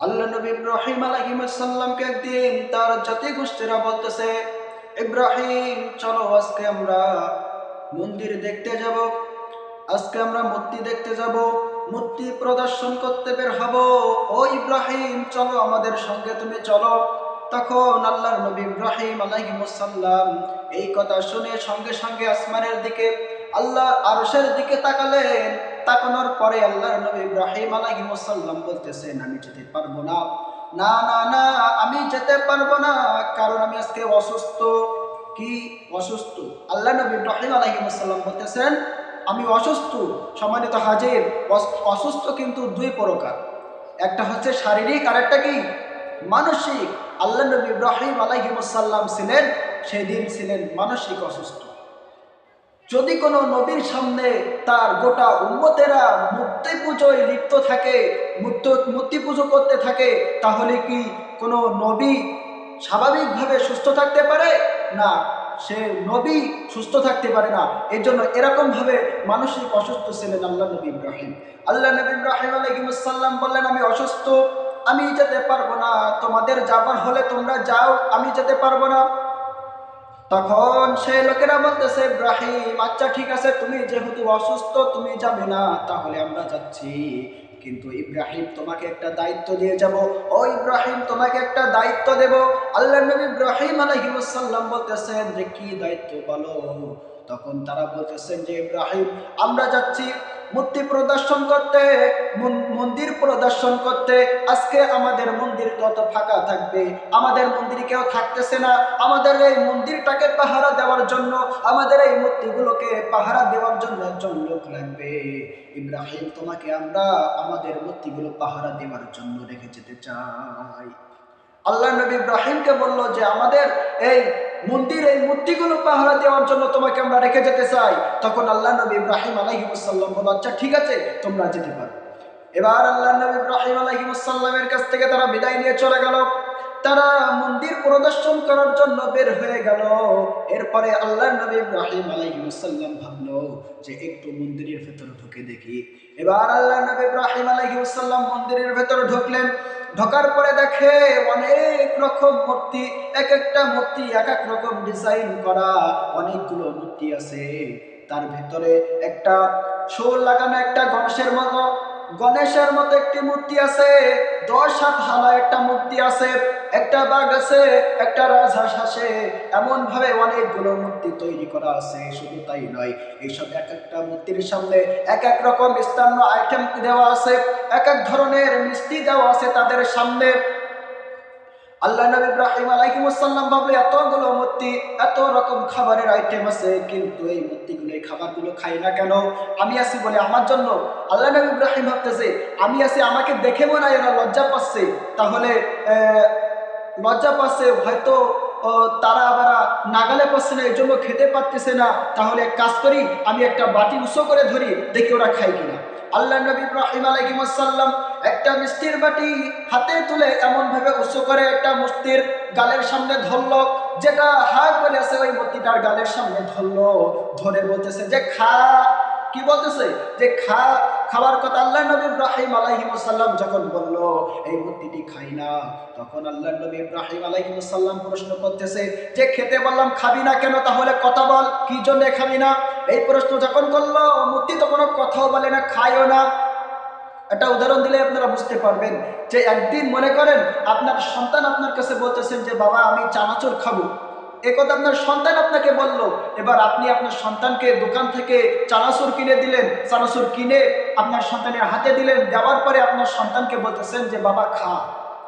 আল্লাহ নবী ইব্রাহিম আলহিমসাল্লামকে একদিন তার জাতি গোষ্ঠীরা বলতেছে, ইব্রাহিম, চলো আজকে আমরা মন্দির দেখতে যাব। আজকে আমরা মূর্তি দেখতে যাব। মূর্তি প্রদর্শন করতে বের হব। ও ইব্রাহিম, চলো আমাদের সঙ্গে তুমি চলো। তখন আল্লাহর নবী ইব্রাহিম আলাইহিমসাল্লাম এই কথা শুনে সঙ্গে সঙ্গে আসমানের দিকে, আল্লাহ আরশের দিকে তাকালেন। তাকানোর পরে আল্লাহর নবী ইব্রাহিম আলাইহিমসাল্লাম বলতেছেন, আমি যেতে পারব না। না না না, আমি যেতে পারব না, কারণ আমি আজকে অসুস্থ। কি অসুস্থ? আল্লাহ নবী ইব্রাহিম আলাইহিমসাল্লাম বলতেছেন, আমি অসুস্থ, সম্মানিত হাজির অসুস্থ কিন্তু দুই প্রকার। একটা হচ্ছে শারীরিক আর একটা কি? মানসিক। আল্লাহ নবী ইব্রাহিম আলাইহিমসাল্লাম ছিলেন, সেদিন ছিলেন মানসিক অসুস্থ। যদি কোনো নবীর সামনে তার গোটা উম্মতেরা মূর্তি পুজোয় লিপ্ত থাকে, মূর্ত, মূর্তি পুজো করতে থাকে, তাহলে কি কোনো নবী স্বাভাবিকভাবে সুস্থ থাকতে পারে? না, সে নবী সুস্থ থাকতে পারে না। এর জন্য এরকমভাবে মানসিক অসুস্থ ছিলেন আল্লাহ নবী ইব্রাহিম। আল্লাহ নবী ইব্রাহিম আলহিমসাল্লাম বললেন, আমি অসুস্থ, আমি যেতে পারব না। তোমাদের যাবার হলে তোমরা যাও, আমি যেতে পারব না। তখন সেই লোকেরা বলতেছে, ইব্রাহিম আচ্ছা ঠিক আছে, তুমি যেহেতু অসুস্থ, তুমি যাবে না, তাহলে আমরা যাচ্ছি। কিন্তু ইব্রাহিম তোমাকে একটা দায়িত্ব দিয়ে যাব। ও ইব্রাহিম, তোমাকে একটা দায়িত্ব দেব। আল্লাহ নবী ইব্রাহিম আলহিমসাল্লাম বলতেছেন, যে কি দায়িত্ব বলো? তখন তারা বলতেছেন যে, ইব্রাহিম, আমরা যাচ্ছি। মূর্তি প্রদর্শন করতে মন্দির প্রদর্শন করতে, আজকে আমাদের মন্দির কত ফাঁকা থাকবে। আমাদের মন্দির কেউ থাকতেছে না। আমাদের এই মন্দিরটাকে পাহারা দেওয়ার জন্য, আমাদের এই মূর্তিগুলোকে পাহারা দেওয়ার জন্য একজন লোক লাগবে। ইব্রাহিম, তোমাকে আমরা আমাদের মূর্তিগুলো পাহারা দেওয়ার জন্য রেখে যেতে চাই। আল্লাহ নবী ইব্রাহিমকে বলল যে, আমাদের এই মন্দির, এই মূর্তিগুলো পাহারা দেওয়ার জন্য তোমাকে আমরা রেখে যেতে চাই। তখন আল্লাহ নবী ইব্রাহিম আলহিমসাল্লাম বলল আচ্ছা ঠিক আছে, তোমরা যেতে পারো। এবার আল্লাহ নবী ইব্রাহিম আলহিমসাল্লামের কাছ থেকে তারা বিদায় নিয়ে চলে গেল। তারা মন্দির প্রদর্শন করার জন্য বের হয়ে গেল। এরপরে আল্লাহ নবী ইব্রাহিম আলহিমসাল্লাম ভাবলো যে, একটু মন্দিরের ভেতরে ঢুকে দেখি। এবার আল্লাহ নবী ইব্রাহিম আলহিমসাল্লাম মন্দিরের ভেতরে ঢুকলেন। ঢোকার পরে দেখে অনেক রকম মূর্তি এক একটা মূর্তি এক এক রকম ডিজাইন করা অনেকগুলো মূর্তি আছে। তার ভেতরে একটা শোল লাগানো একটা গণেশের মতো গণেশের মতো একটি মূর্তি আছে, দশ হাত হালা একটা মূর্তি আছে। একটা বাঘ আছে, একটা রাজহাঁস আছে এমন ভাবে অনেকগুলো মূর্তি তৈরি করা আছে, শুধু তাই নয়, এইসব এক একটা মূর্তির সামনে এক এক রকম স্থানীয় আইটেম দেওয়া আছে, এক এক ধরনের মিষ্টি দেওয়া আছে তাদের সামনে। আল্লাহ নবী ইব্রাহিম আলাইহিমসাল্লাম ভাবলে, এতগুলো মূর্তি, এত রকম খাবারের আইটেম আছে, কিন্তু এই মূর্তিগুলো, এই খাবারগুলো খাই না কেন? আমি আছি বলে আমার জন্য। আল্লাহ নবী ইব্রাহিম ভাবতেছে, আমি আছি, আমাকে দেখে মনে হয় এরা লজ্জা পাচ্ছে। তাহলে লজ্জা পাচ্ছে, হয়তো তারা আবার নাগালে পাচ্ছে না, এই জন্য খেতে পারতেছে না। তাহলে এক কাজ করি, আমি একটা বাটি উঁচু করে ধরি, দেখি ওরা খাই কিনা। আল্লাহ নবী ইব্রাহিম আলাইহিমসাল্লাম একটা মিষ্টির বাটি হাতে তুলে এমন ভাবে উঁচু করে একটা মূর্তির গালের সামনে ধরলো, যেটা হাত বলে আছে ওই মূর্তিটার গালের সামনে ধরলো। ধরে বলতেছে যে, খা। কি বলতেছে? যে, খা। খাবার কথা আল্লাহ নবী ইব্রাহিম আলাইহিমসাল্লাম যখন বলল, এই মূর্তিটি খাই না, তখন আল্লাহ নবী ইব্রাহিম আলাইহিমসাল্লাম প্রশ্ন করতেছে, যে খেতে বললাম খাবি না কেন, তাহলে কথা বল, কি জন্য খাবি না? এই প্রশ্ন যখন করল, মূর্তি তো কোনো কথাও বলে না, খায়ও না। একটা উদাহরণ দিলে আপনারা বুঝতে পারবেন যে একদিন মনে করেন, আপনার সন্তান আপনার কাছে বলতেছেন যে, বাবা, আমি চানাচুর খাব। এ কথা আপনার সন্তান আপনাকে বলল। এবার আপনি আপনার সন্তানকে দোকান থেকে চানাচুর কিনে দিলেন। চানাচুর কিনে আপনার সন্তানের হাতে দিলেন। দেওয়ার পরে আপনার সন্তানকে বলতেছেন যে, বাবা, খা।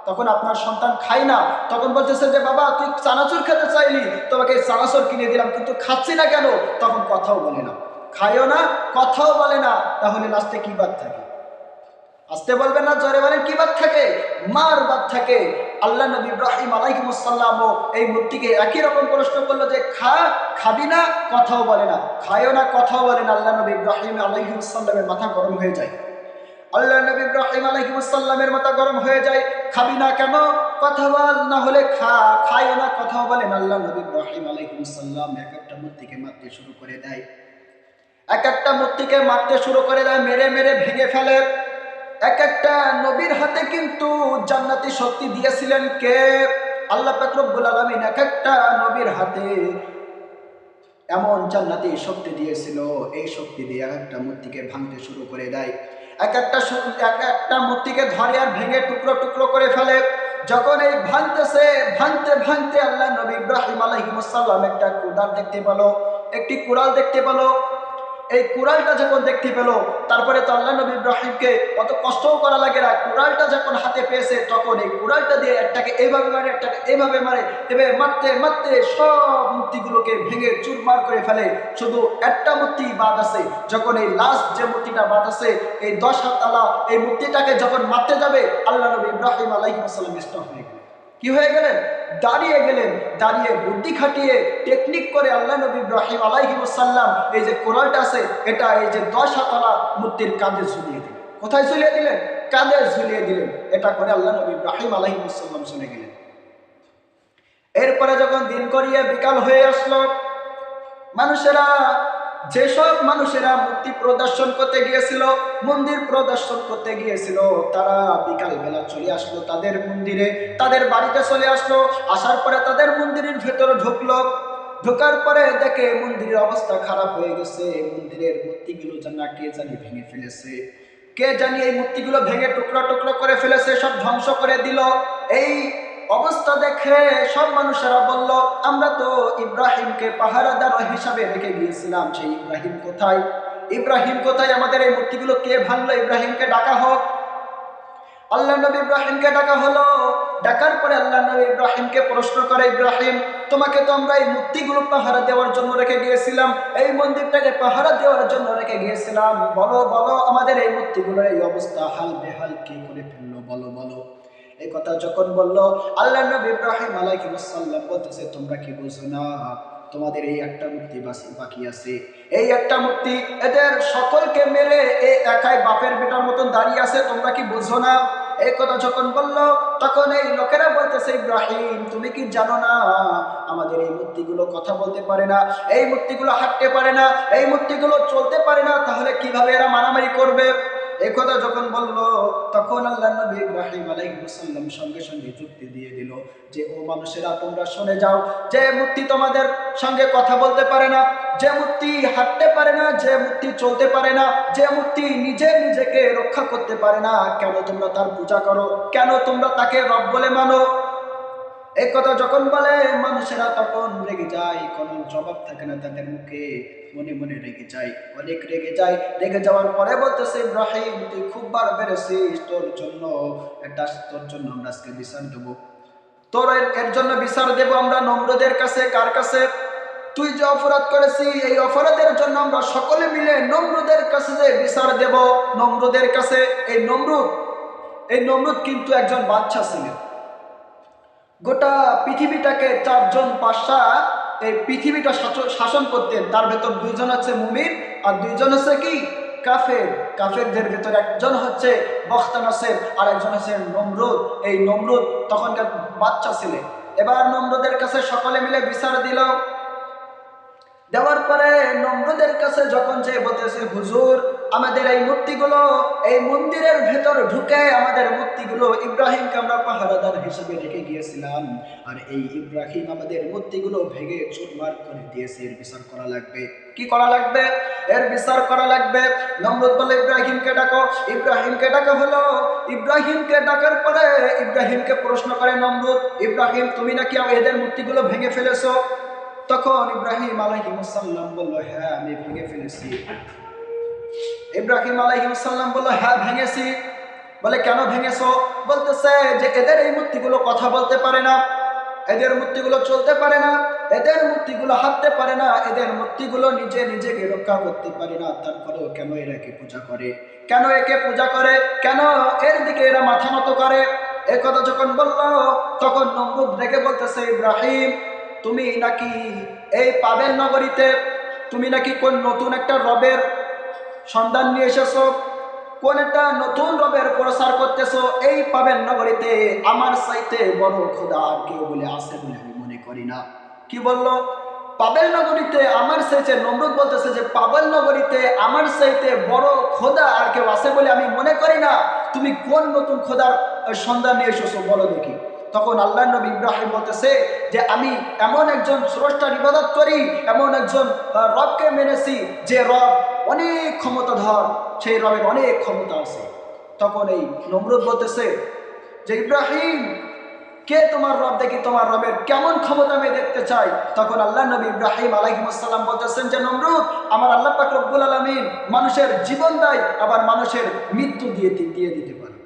তখন আপনার সন্তান খায় না। তখন বলতেছে যে, বাবা, তুই চানাচুর খেতে চাইলি। তোমাকে চানাচুর কিনে দিলাম, কিন্তু খাচ্ছি না কেন? তখন কথাও বলে না। খায়ও না, কথাও বলে না। তাহলে লাস্টে কি বাদ থাকে? আসতে বলবেন না, জোরে বলেন, কি বাদ থাকে? মার বাদ থাকে। আল্লাহ নবী ইব্রাহিম আলাইহিমসাল্লাম এই মূর্তিকে একই রকম প্রশ্ন করল যে, খা, খাবি না, কথাও বলে না, খায়ও না, কথাও বলে না। আল্লাহ নবী ইব্রাহিম আলাইহিমসাল্লামের মাথা গরম হয়ে যায়। আল্লাহ নবী ইব্রাহিম আলাইহিমসাল্লামের মাথা গরম হয়ে যায়। খাবি না কেন? কথা বল, না হলে খা, খায়ও না, কথাও বলেন আল্লাহ নবী ইব্রাহিম আলাইহিমসাল্লাম এক একটা মূর্তিকে মারতে শুরু করে দেয়। এক একটা মূর্তিকে মারতে শুরু করে দেয়, মেরে মেরে ভেঙে ফেলে। এক একটা নবীর হাতে কিন্তু জান্নাতি শক্তি দিয়েছিলেন কে? আল্লাহ পাকরব্বুল আলমিন এক একটা নবীর হাতে এমন জান্নাতি শক্তি দিয়েছিল। এই শক্তি দিয়ে এক একটা মূর্তিকে ভাঙতে শুরু করে দেয়। এক একটা এক একটা মূর্তিকে ধরে আর ভেঙে টুকরো টুকরো করে ফেলে। যখন এই ভাঙতেছে, ভাঙতে ভাঙতে আল্লাহ নবী ইব্রাহিম আলহিমসাল্লাম একটা কুদাল দেখতে পেল। একটি কুড়াল দেখতে পেল। এই কুড়ালটা যখন দেখতে পেল, তারপরে তো আল্লাহ নবী ইব্রাহিমকে অত কষ্টও করা লাগে না, কুড়ালটা যখন হাতে পেয়েছে, তখন এই কুড়ালটা দিয়ে একটাকে এইভাবে মারে, একটাকে এইভাবে মারে, এভাবে মারতে মারতে সব মূর্তিগুলোকে ভেঙে চুরমার করে ফেলে। শুধু একটা মূর্তি বাদ আছে, যখন এই লাস্ট যে মূর্তিটা বাদ আছে, এই দশ হাত আলা এই মূর্তিটাকে যখন মারতে যাবে, আল্লাহ নবী ইব্রাহিম আলাইহিমসাল্লাম স্টপ হয়ে গেলেন। কি হয়ে গেলেন? দাঁড়িয়ে গেলেন, দাঁড়িয়ে বুদ্ধি খাটিয়ে টেকনিক করে আল্লাহ নবী ইব্রাহিম আলাইহিমসাল্লাম এই যে কোরআনটা আছে, এটা এই যে দশ হাতালা মূর্তির কাঁধে ঝুলিয়ে দিলেন। কোথায় ঝুলিয়ে দিলেন? কাঁধে ঝুলিয়ে দিলেন। এটা করে আল্লাহ নবী ইব্রাহিম আলাইহিমসাল্লাম চলে গেলেন। এরপরে যখন দিন করিয়ে বিকাল হয়ে আসলো, মানুষেরা যেসব মানুষেরা মূর্তি প্রদর্শন করতে গিয়েছিল, মন্দির প্রদর্শন করতে গিয়েছিল, তারা বিকাল বেলা চলে আসলো তাদের মন্দিরে, তাদের বাড়িতে চলে আসলো, আসার পরে তাদের মন্দিরের ভেতরে ঢুকলো। ঢোকার পরে দেখে মন্দিরের অবস্থা খারাপ হয়ে গেছে, মন্দিরের মূর্তিগুলো যেন কে জানি ভেঙে ফেলেছে। কে জানি এই মূর্তিগুলো ভেঙে টুকরো টুকরো করে ফেলেছে, সব ধ্বংস করে দিল। এই অবস্থা দেখে সব মানুষেরা বলল, আমরা তো ইব্রাহিমকে পাহারাদার হিসাবে রেখে গিয়েছিলাম। সেই ইব্রাহিম কোথায়? ইব্রাহিম কোথায়? আমাদের এই মূর্তিগুলো কে ভাঙলো? ইব্রাহিমকে ডাকা হোক। আল্লাহ নবী ইব্রাহিমকে ডাকা হলো। ডাকার পরে আল্লাহ নবী ইব্রাহিমকে প্রশ্ন করে, ইব্রাহিম, তোমাকে তো আমরা এই মূর্তিগুলো পাহারা দেওয়ার জন্য রেখে গিয়েছিলাম। এই মন্দিরটাকে পাহারা দেওয়ার জন্য রেখে গিয়েছিলাম। বলো বলো, আমাদের এই মূর্তিগুলোর এই অবস্থা হাল বেহাল কি করে কথা যখন বলল আল্লাহ নবী ইব্রাহিম আলাইহিসসালাম বলতেছে, তোমরা কি বুঝো না? তোমাদের এই একটা বাসি- বাকি আছে। এই একটা মূর্তি এদের সকলকে মেরে এই একাই বাপের বেটার মতন দাঁড়িয়ে আছে, তোমরা কি বুঝো না? এই কথা যখন বলল, তখন এই লোকেরা বলতেছে, ইব্রাহিম, তুমি কি জানো না? আমাদের এই মূর্তিগুলো কথা বলতে পারে না, এই মূর্তিগুলো হাঁটতে পারে না, এই মূর্তিগুলো চলতে পারে না, তাহলে কীভাবে এরা মারামারি করবে? কথা যখন বলল, তখন আল্লাহ নবী ইব্রাহিম আলাইহিসসালাম সঙ্গে সঙ্গে যুক্তি দিয়ে দিল যে, ও মানুষেরা, তোমরা শুনে যাও, যে মূর্তি তোমাদের সঙ্গে কথা বলতে পারে না, যে মূর্তি হাঁটতে পারে না, যে মূর্তি চলতে পারে না, যে মূর্তি নিজে নিজেকে রক্ষা করতে পারে না, কেন তোমরা তার পূজা করো? কেন তোমরা তাকে রব বলে মানো? এই কথা যখন বলে, মানুষেরা তখন রেগে যায়। কোনো জবাব থাকে না তাদের মুখে। মনে মনে রেগে যায়, অনেক রেগে যায়। রেগে যাওয়ার পরে বলতেছে, ইব্রাহিম, তুই খুব বার বেড়েছিস তোর জন্য এটা তোর জন্য আমরা আজকে বিচার দেবো। তোর এর- এর জন্য বিচার দেব আমরা নম্রদের কাছে। কার কাছে? তুই যে অপরাধ করেছি, এই অপরাধের জন্য আমরা সকলে মিলে নম্রদের কাছে যে বিচার দেব, নম্রদের কাছে। এই নমরুদ এই নমরুদ কিন্তু একজন বাচ্চা ছিলেন। গোটা পৃথিবীটাকে চারজন পাশা এই পৃথিবীটা শাস- শাসন করতেন। তার ভেতর দুইজন হচ্ছে মুমিন, আর দুইজন হচ্ছে কি? কাফের। কাফেরদের ভেতর একজন হচ্ছে বখতানাসের আর একজন হচ্ছে নমরুদ। এই নমরুদ তখনকার বাচ্চা ছেলে। এবার নমরুদের কাছে সকলে মিলে বিচার দিল। দেওয়ার পরে নম্রদের কাছে যখন যে বলতেছে, হুজুর আমাদের এই মূর্তিগুলো এই মন্দিরের ভেতর ঢুকে আমাদের মূর্তিগুলো ইব্রাহিমকে আমরা পাহারাদার হিসেবে রেখে গিয়েছিলাম। আর এই ইব্রাহিম আমাদের মূর্তিগুলো ভেঙে চুরমার করে দিয়েছে। এর বিচার করা লাগবে। কি করা লাগবে? এর বিচার করা লাগবে। নম্রত বলে, ইব্রাহিমকে ডাকো। ইব্রাহিমকে ডাকা হলো। ইব্রাহিমকে ডাকার পরে ইব্রাহিমকে প্রশ্ন করে নম্রত, ইব্রাহিম, তুমি নাকি এদের মূর্তিগুলো ভেঙে ফেলেছো? তখন ইব্রাহিম আলাইহিমসাল্লাম বলল হ্যাঁ আমি ভেঙে ফেলেছি। ইব্রাহিম আলাইহিমসাল্লাম বলল হ্যাঁ ভেঙেছি। বলে, কেন ভেঙেছো? বলতেছে যে, এদের এই মূর্তিগুলো কথা বলতে পারে না। এদের মূর্তিগুলো চলতে পারে না। এদের মূর্তিগুলো হাঁটতে পারে না। এদের মূর্তিগুলো নিজে নিজেকে রক্ষা করতে পারে না। তারপরেও কেন এরা একে পূজা করে? কেন একে পূজা করে? কেন এর দিকে এরা মাথা নত করে? এ কথা যখন বলল, তখন নমরুদ রেগে বলতেছে, ইব্রাহিম, তুমি নাকি এই পাবেল নগরীতে, তুমি নাকি কোন নতুন একটা রবের সন্ধান নিয়ে এসেছ। কোন একটা নতুন রবের প্রসার করতেছো, এই পাবেন নগরীতে। আমার চাইতে বড় খোদা আর কেউ বলে আছে বলে আমি মনে করি না। কি বলল? পাবেল নগরীতে আমার চাইতে, নমরুদ বলতেছে যে, পাবেল নগরীতে আমার চাইতে বড় খোদা আর কেউ আছে বলে আমি মনে করি না। তুমি কোন নতুন খোদার সন্ধান নিয়ে এসেছ বলো দেখি। তখন আল্লাহ নবী ইব্রাহিম বলতেছে যে, আমি এমন একজন স্রষ্টার ইবাদত করি, এমন একজন রবকে মেনেছি যে রব অনেক ক্ষমতাধর সেই রবের অনেক ক্ষমতা আছে। তখন এই নমরুদ বলতেছে যে, ইব্রাহিম, কে তোমার রব দেখি তোমার রবের কেমন ক্ষমতা আমি দেখতে চাই? তখন আল্লাহ নবী ইব্রাহিম আলাইহিমসাল্লাম বলতেছেন যে, নমরুদ, আমার আল্লাহ পাক রব্বুল আলমিন মানুষের জীবন দেয়, আবার মানুষের মৃত্যু দিয়ে দিয়ে দিতে পারে।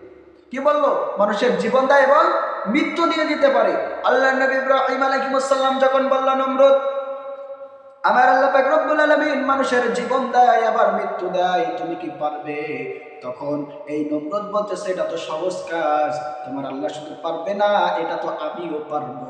কি বলল? মানুষের জীবন দেয় এবং মৃত্যু দিয়ে দিতে পারে। আল্লাহ নবী ইব্রাহিম আলাইহিমসাল্লাম যখন বলল, নমরুদ আমার আল্লাহ রব্বুল আলমিন মানুষের জীবন দেয়, আবার মৃত্যু দেয়, তুমি কি পারবে? তখন এই নম্রত বলতেছে, এটা তো সহজ কাজ, তোমার আল্লাহ শুধু পারবে না, এটা তো আমিও পারব।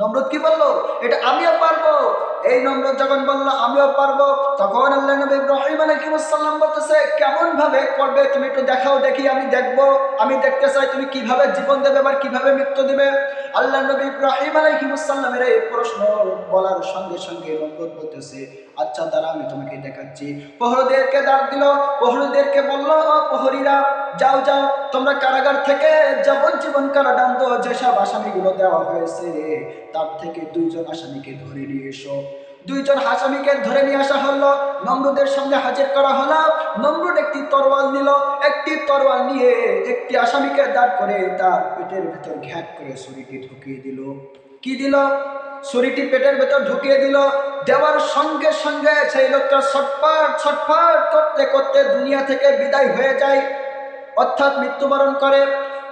নমরুদ কি বলল? এটা আমিও পারব। এই নমরুদ যখন বলল, আমিও পারব, তখন আল্লাহ নবী ইব্রাহিম আলাইহিস সালাম বলতেছে কেমন ভাবে করবে? তুমি একটু দেখাও দেখি, আমি দেখব, আমি দেখতে চাই, তুমি কীভাবে জীবন দেবে আবার কীভাবে মৃত্যু দিবে? আল্লাহ নবী ইব্রাহিম আলাইহিস সালামের এই প্রশ্ন বলার সঙ্গে সঙ্গে নমরুদ বলতেছে আচ্ছা দাঁড়া আমি তোমাকে দেখাচ্ছি। প্রহরীদেরকে ডাক দিল, প্রহরীদেরকে বলল, "ও প্রহরীরা যাও যাও, তোমরা কারাগার থেকে যাবজ্জীবন কারাদণ্ড, যেসব আসামিগুলো দেওয়া হয়েছে, তার থেকে দুইজন আসামিকে ধরে নিয়ে এসো। দুইজন আসামিকে ধরে নিয়ে আসা হলো, নমরুদের সামনে হাজির করা হলো, নমরুদ একটি তরোয়াল নিল, একটি তরোয়াল নিয়ে একটি আসামিকে দাঁড় করে তার পেটের ভেতর ঘ্যাট করে ছুরিটি ঢুকিয়ে দিল। কি দিল? ছুরিটি পেটের ভেতর ঢুকিয়ে দিল। দেওয়ার সঙ্গে সঙ্গে সেই লোকটা ছটফট ছটফট করতে করতে দুনিয়া থেকে বিদায় হয়ে যায়। অর্থাৎ মৃত্যুবরণ করে।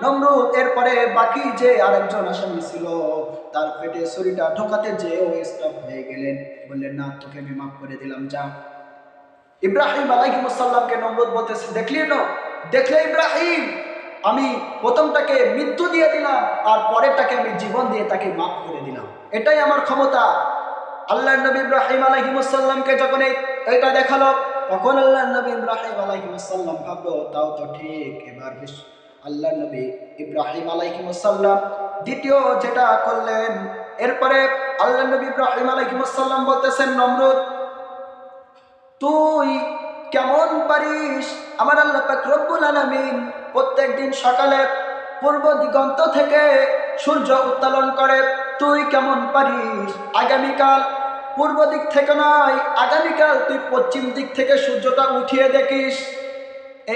নমরুদ এরপরে বাকি যে আরেকজন আসামি ছিল, তার পেটে ছুরিটা ঢোকাতে যে ও স্টপ হয়ে গেলেন। বললেন, না, তোকে আমি মাফ করে দিলাম, যা। ইব্রাহিম আলাইহিমসাল্লামকে নমরুদ বলতেছে, দেখলি না? দেখলে ইব্রাহিম? আমি প্রথমটাকে মৃত্যু দিয়ে দিলাম, আর পরেরটাকে আমি জীবন দিয়ে তাকে মাফ করে দিলাম। এটাই আমার ক্ষমতা। আল্লাহ নবী ইব্রাহিম আলাইহিমসাল্লামকে যখন এটা দেখাল তখন আল্লাহ নবী ইব্রাহিম আলাইহিমসাল্লাম ভাবলো, তাও তো ঠিক, এবার আল্লাহ নবী ইব্রাহিম আলাইহিমসাল্লাম দ্বিতীয় যেটা করলেন, এরপরে আল্লাহ নবী ইব্রাহিম আলাইহিমসাল্লাম বলতেছেন, নমরুদ, তুই কেমন পারিস? আমার আল্লাহ পাক রব্বুল আলামিন প্রত্যেক দিন সকালে পূর্ব দিগন্ত থেকে সূর্য উত্তোলন করে, তুই কেমন পারিস? আগামীকাল পূর্ব দিক থেকে নয়, আগামীকাল তুই পশ্চিম দিক থেকে সূর্যটা উঠিয়ে দেখিস।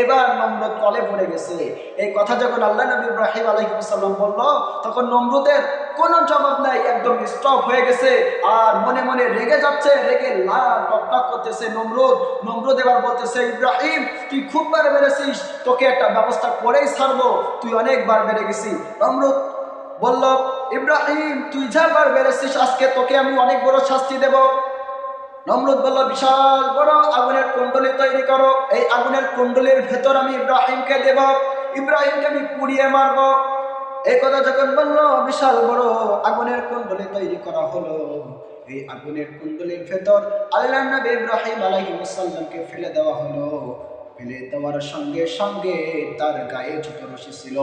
এবার নমরুদ কলে পড়ে গেছে। এই কথা যখন আল্লাহ নবী ইব্রাহিম আলহিমসাল্লাম বলল, তখন নমরুদের কোনো জবাব নাই, একদম স্টপ হয়ে গেছে। আর মনে মনে রেগে যাচ্ছে, রেগে লাল টকটক করতেছে নমরুদ নমরুদ এবার বলতেছে, ইব্রাহিম, তুই খুব বার বেড়েছিস, তোকে একটা ব্যবস্থা করেই ছাড়বো। তুই অনেকবার বেড়ে গেছিস। নমরুদ বলল, ইব্রাহিম, তুই যা বার বেড়েছিস আজকে, তোকে আমি অনেক বড় শাস্তি দেবো। নমরুদ বলল, বিশাল বড় আগুনের কুণ্ডলী তৈরি করো। এই আগুনের কুণ্ডলীর ভেতর আমি ইব্রাহিমকে দেব। ইব্রাহিমকে আমি পুড়িয়ে মারব। এই কথা যখন বলল, বিশাল বড় আগুনের কুণ্ডলী তৈরি করা হলো। এই আগুনের কুণ্ডলীর ভেতর আল্লাহ নবী ইব্রাহিম আলাইহিসসালামকে ফেলে দেওয়া হলো। ফেলে দেওয়ার সঙ্গে সঙ্গে তার গায়ে যত রশি ছিল,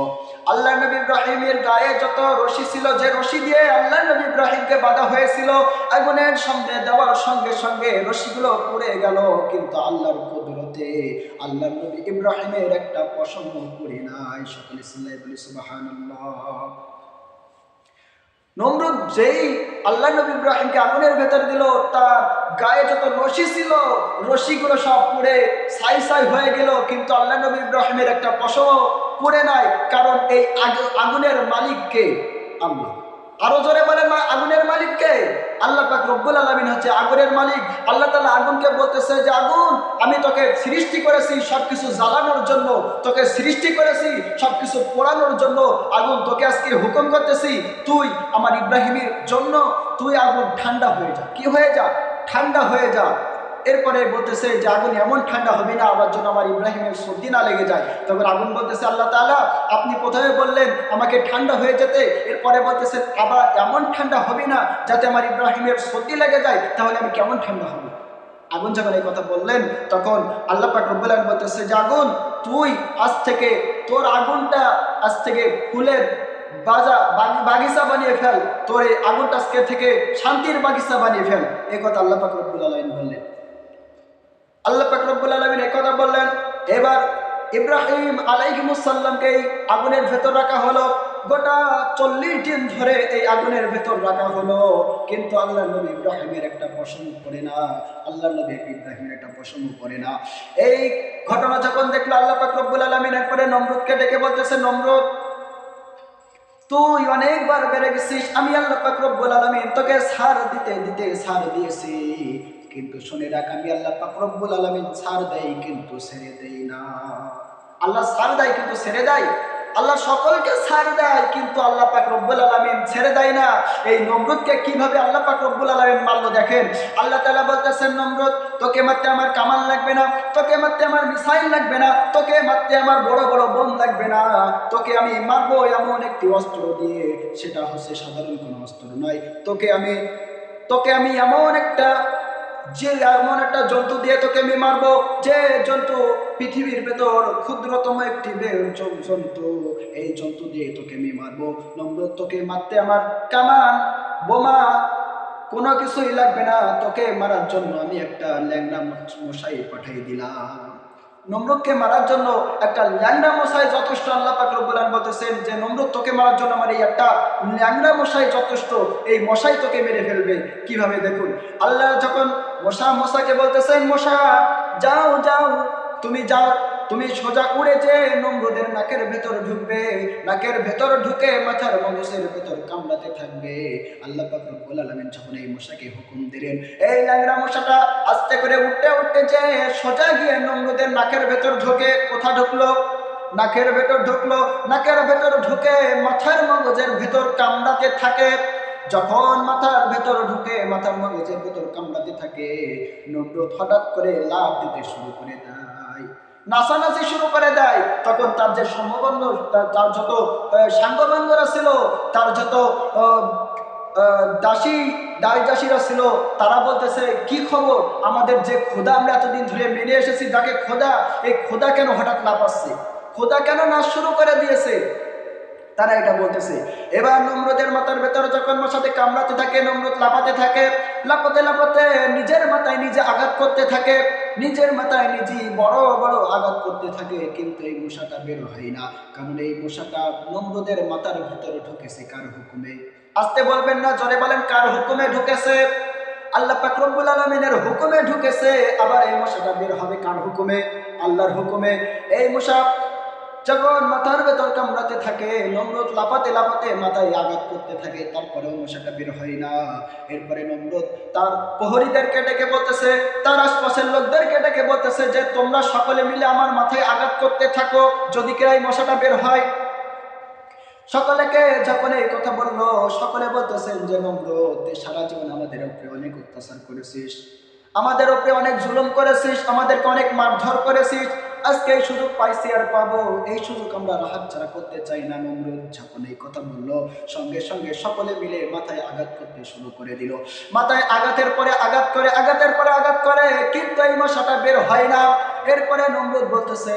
আল্লাহ নবী ইব্রাহিমের গায়ে যত রশি ছিল, যে রশি দিয়ে আল্লাহ নবী ইব্রাহিমকে বাধা হয়েছিল, আগুনের সঙ্গে দেওয়ার সঙ্গে সঙ্গে রশিগুলো পড়ে গেল। কিন্তু আল্লাহর কুদরতে আল্লাহ নবী ইব্রাহিমের একটা পছন্দ পড়ে নাই। সকলে সিল্লাই সুবহানাল্লাহ। নমরুদ যেই আল্লাহ নবী ইব্রাহিমকে আগুনের ভেতর দিল, তার গায়ে যত রশি ছিল, রশিগুলো সব পুড়ে সাই সাই হয়ে গেল। কিন্তু আল্লাহ নবী ইব্রাহিমের একটা পশম পুড়ে নাই, কারণ এই আগ- আগুনের মালিককে আল্লাহ। আরও জোরে বলে মা, আগুনের মালিককে। আল্লাহ পাক রব্বুল আলমিন হচ্ছে আগুনের মালিক। আল্লাহ তালা আগুনকে বলতেছে যে, আগুন, আমি তোকে সৃষ্টি করেছি সবকিছু জ্বালানোর জন্য। তোকে সৃষ্টি করেছি সবকিছু পোড়ানোর জন্য। আগুন তোকে আজকে হুকুম করতেছি, তুই আমার ইব্রাহিমের জন্য। তুই আগুন ঠান্ডা হয়ে যা। কি হয়ে যা? ঠান্ডা হয়ে যা। এরপরে বলতেছে যে আগুন এমন ঠান্ডা হবে না আমার জন্য আমার ইব্রাহিমের সর্দি না লেগে যায়। তখন আগুন বলতেছে, আল্লাহ তাআলা, আপনি প্রথমে বললেন আমাকে ঠান্ডা হয়ে যেতে, এরপরে বলতেছেন আবার এমন ঠান্ডা হবে না যাতে আমার ইব্রাহিমের সর্দি লেগে যায়, তাহলে আমি কেমন ঠান্ডা হব? আগুন যখন এই কথা বললেন, তখন আল্লাহ পাক রব্বুল আলামিন বলতেছে, যে আগুন, তুই আজ থেকে তোর আগুনটা আজ থেকে ফুলের বাজা, বাগি- বাগিচা বানিয়ে ফেল। তোর এই আগুনটা আজকে থেকে শান্তির বাগিচা বানিয়ে ফেল। এই কথা আল্লাহ পাক রব্বুল আলামিন বললেন। আল্লাহ পাক রব্বুল আলামিন এই বললেন, এবার ইব্রাহিম আলাইহিমুসাল্লামকে এই আগুনের ভেতর রাখা হলো। গোটা চল্লিশ দিন ধরে এই আগুনের ভেতর রাখা হলো। কিন্তু আল্লাহ নবী ইব্রাহিমের একটা পছন্দ করে না। আল্লাহ নবী ইব্রাহিমের একটা পছন্দ করে না। এই ঘটনা যখন দেখল, আল্লাহ পাক রব্বুল আলামিন এরপরে নমরুদকে ডেকে বলতেছে, নমরুদ, তুই অনেকবার বেড়ে গেছিস। আমি আল্লাহ পাক রব্বুল আলামিন তোকে ছাড় দিতে দিতে ছাড় দিয়েছি। কিন্তু শুনে রাখ, আমি আল্লাহ পাক রব্বুল আলামিন ছাড় দেই কিন্তু ছেড়ে দেই না। আল্লাহ ছাড় দেয় কিন্তু ছেড়ে দেয়? আল্লাহ সকলকে ছাড় দেয় কিন্তু আল্লাহ পাক রব্বুল আলামিন ছেড়ে দেয় না। এই নমরুদকে কীভাবে আল্লাহ পাক রব্বুল আলামিন মারলো দেখেন? আল্লাহ তালা বলতেছেন, নমরুদ, তোকে মারতে আমার কামান লাগবে না, তোকে মারতে আমার মিসাইল লাগবে না, তোকে মারতে আমার বড় বড় বোম লাগবে না। তোকে আমি মারবো এমন একটি অস্ত্র দিয়ে, সেটা হচ্ছে সাধারণ কোনো অস্ত্র নয়। তোকে আমি তোকে আমি এমন একটা যে এমন একটা জন্তু দিয়ে তোকে আমি মারবো, যে জন্তু পৃথিবীর ভেতর ক্ষুদ্রতম একটি জন্তু, এই জন্তু দিয়ে তোকে আমি মারবো। নম্র, তোকে মারতে আমার কামান, বোমা, কোনো কিছুই লাগবে না। তোকে মারার জন্য আমি একটা ল্যাংড়া মশাই পাঠিয়ে দিলাম। নমরুদকে মারার জন্য একটা ল্যাংড়া মশাই যথেষ্ট আল্লাহ পাক রব্বুল আলামিন বলতেছেন যে নমরুদ তোকে মারার জন্য আমার এই একটা ল্যাংড়া মশাই যথেষ্ট। এই মশাই তোকে মেরে ফেলবে। কীভাবে? দেখুন, আল্লাহ যখন মশা মশাকে বলতেছেন, মশা, যাও যাও, তুমি যাও, তুমি সোজা উড়ে যে নমরুদের নাকের ভেতর ঢুকবে, নাকের ভেতর ঢুকে মাথার মগজের ভেতর কামড়াতে থাকবে। আল্লাহ পাক রব্বুল আলামিন যখন এই মশাকে হুকুম দিলেন, এই ল্যাংড়া মশাটা আস্তে করে উঠতে উঠতে যে সোজা গিয়ে নমরুদের নাকের ভেতর ঢুকে কোথা ঢুকলো? নাকের ভেতর ঢুকলো, নাকের ভেতর ঢুকে মাথার মগজের ভেতর কামড়াতে থাকে যখন মাথার ভেতর ঢুকে মাথার মগজের ভেতর কামড়াতে থাকে নমরুদ হঠাৎ করে লাভ দিতে শুরু করে দেয়। নাচানাচি শুরু করে দেয়। তখন তার যে সমবন্ধ তার- যত আহ, সাঙ্গবাঙ্গরা ছিল তার যত দাসী দাস দাসীরা ছিল তারা বলতেছে কি খবর? আমাদের যে খোদা আমরা এতদিন ধরে মেনে এসেছি যাকে খোদা এই খোদা কেন হঠাৎ লাপাচ্ছে খোদা কেন নাচ শুরু করে দিয়েছে? তারা এটা বলতেছে। এবার নমরুদের মাথার ভেতরে যখন মশাতে কামড়াতে থাকে, নমরুদ লাফাতে থাকে, লাফাতে লাফাতে নিজের মাথায় নিজে আঘাত করতে থাকে, নিজের মাথায় নিজে বড় বড় আঘাত করতে থাকে, কিন্তু এই মশাটা বের হয় না। কারণ এই মশাটা নমরুদের মাথার ভেতরে ঢুকেছে কার হুকুমে? আসতে বলবেন না, জোরে বলেন, কার হুকুমে ঢুকেছে? আল্লাহ পাক রব্বুল আলমিনের হুকুমে ঢুকেছে, আবার এই মশাটা বের হবে কার হুকুমে? আল্লাহর হুকুমে। এই মশা যখন মাথার ভেতর কামড়াতে থাকে, নমরুদ লাফাতে লাপাতে মাথায় আঘাত করতে থাকে, তারপরেও মশাটা বের হয় না। এরপরে নমরুদ তার প্রহরীদেরকে ডেকে বলতেছে, তার আশপাশের লোকদেরকে ডেকে বলতেছে যে, তোমরা সকলে মিলে আমার মাথায় আঘাত করতে থাকো, যদি কেউ এই মশাটা বের হয়। সকলেকে যখন এই কথা বলল, সকলে বলতেছেন যে, নমরুদ, তুই সারা জীবন আমাদের উপরে অনেক অত্যাচার করেছিস। আমাদের উপরে অনেক জুলুম করেছিস, আমাদেরকে অনেক মারধর করেছিস। আজকে এই সুযোগ পাইছি আর পাবো। এই সুযোগ আমরা রাহাত ছাড়া করতে চাই না, নমরুদ যখন এই কথা বলল, সঙ্গে সঙ্গে সকলে মিলে মাথায় আঘাত করতে শুরু করে দিল। মাথায় আঘাতের পরে আঘাত করে, আঘাতের পরে আঘাত করে, কিন্তু এই মশাটা বের হয় না। এরপরে নমরুদ বলতেছে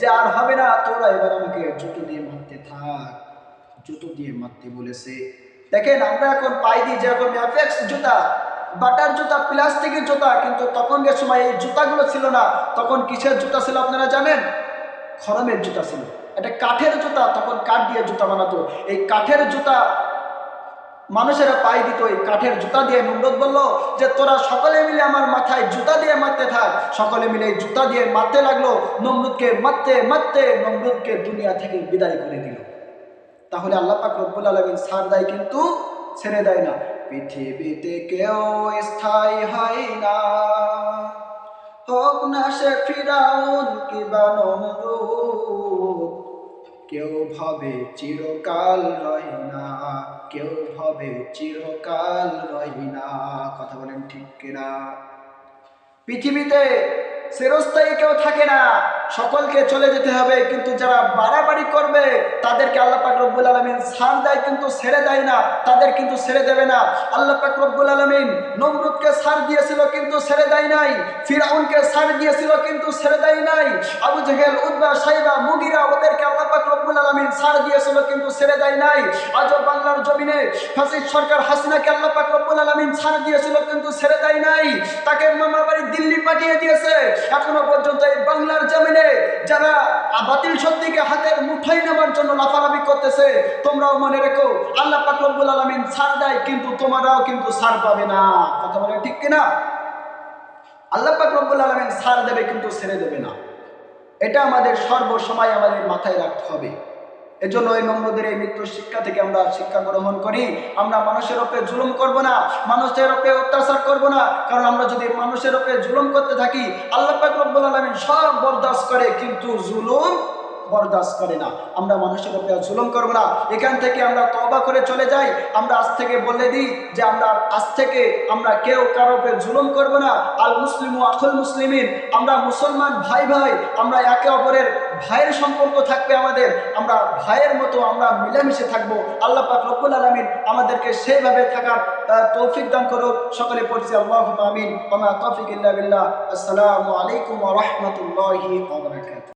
যে, আর হবে না, তোরা এবার আমাকে জুতো দিয়ে মারতে থাক। জুতো দিয়ে মারতে বলেছে। দেখেন, আমরা এখন পাই দিই যেরকম অ্যাপেক্স জুতা। বাটার জুতা, প্লাস্টিকের জুতা, কিন্তু তখনকার সময় এই জুতাগুলো ছিল না, তখন কিসের জুতা ছিল আপনারা জানেন? খরমের জুতা ছিল। এটা কাঠের জুতা, তখন কাঠ দিয়ে জুতা বানাতো। এই কাঠের জুতা মানুষেরা পাই দিত, এই কাঠের জুতা দিয়ে। নমরুদ বলল যে, তোরা সকলে মিলে আমার মাথায় জুতা দিয়ে মারতে থাক। সকলে মিলে জুতা দিয়ে মারতে লাগল। নমরুদকে মারতে মারতে নমরুদকে দুনিয়া থেকে বিদায় করে দিল। তাহলে আল্লাহ পাক রব্বুল আলামিন ছাড় দেয় কিন্তু ছেড়ে দেয় না। পৃথিবীতে কেউ স্থায়ী হয় না। হোক না সে ফিরাউন কিবা নমরুদ, কেউ ভাবে চিরকাল রয় না, কেউ ভাবে চিরকাল রয় না। কথা বলেন ঠিক কিনা? পৃথিবীতে চিরস্থায়ী কেউ থাকে না। সকলকে চলে যেতে হবে, কিন্তু যারা বাড়াবাড়ি করবে, তাদেরকে আল্লাহ পাক রব্বুল আলমিন ছাড় দেয়, কিন্তু ছেড়ে দেয় না। তাদের কিন্তু ছেড়ে দেবে না। আল্লাহ পাক রব্বুল আলামিন নমরুদকে ছাড় দিয়েছিল, কিন্তু ছেড়ে দেয় নাই। ফিরাউনকে ছাড় দিয়েছিল, কিন্তু ছেড়ে দেয় নাই। আবু জেহেল উদ্বা সাইবা, মুগিরা ওদেরকে আল্লাহ পাক রব্বুল আলামিন ছাড় দিয়েছিল, কিন্তু ছেড়ে দেয় নাই। আজও বাংলার জমিনে ফাসিদ সরকার হাসিনাকে আল্লাহ পাক রব্বুল আলামিন ছাড় দিয়েছিল, কিন্তু ছেড়ে দেয় নাই। তাকে মামা বাড়ি দিল্লি পাঠিয়ে দিয়েছে। এখনও পর্যন্ত এই বাংলার জমিনে যারা বাতিল সত্যিকে হাতের মুঠাই নেওয়ার জন্য লাফালাফি করতেছে, তোমরাও মনে রেখো, আল্লাহ পাক আলমিন সার দেয়, কিন্তু তোমারাও কিন্তু সার পাবে না। কথা বলে ঠিক কিনা? আল্লাহ পাক আলমিন সার দেবে, কিন্তু ছেড়ে দেবে না। এটা আমাদের সর্বসময় আমাদের মাথায় রাখতে হবে। এজন্য এই নম্রদের এই মৃত্যুর শিক্ষা থেকে আমরা শিক্ষা গ্রহণ করি। আমরা মানুষের ওপরে জুলুম করব না, মানুষের ওপরে অত্যাচার করব না। কারণ আমরা যদি মানুষের ওপরে জুলুম করতে থাকি, আল্লাহ পাক রব্বুল সব বরদাস্ত করে, কিন্তু জুলুম বরদাস্ত করে না। আমরা মানুষের উপরে জুলুম করব না। এখান থেকে আমরা তবা করে চলে যাই। আমরা আজ থেকে বলে দিই যে আমরা আজ থেকে আমরা কেউ কারও উপরে জুলুম করব না। আল মুসলিম ও আখুল মুসলিমিন। আমরা মুসলমান ভাই ভাই। আমরা একে অপরের ভাইয়ের সম্পর্ক থাকবে আমাদের। আমরা ভাইয়ের মতো আমরা মিলেমিশে থাকব। আল্লাহ পাক রব্বুল আলমিন আমাদেরকে সেইভাবে থাকার তৌফিক দান করুক। সকলে পড়ছি আল্লাহ আমিন। ওমা তৌফিক আসসালামু আলাইকুম ওয়া রাহমাতুল্লাহি ওয়া বারাকাতুহু।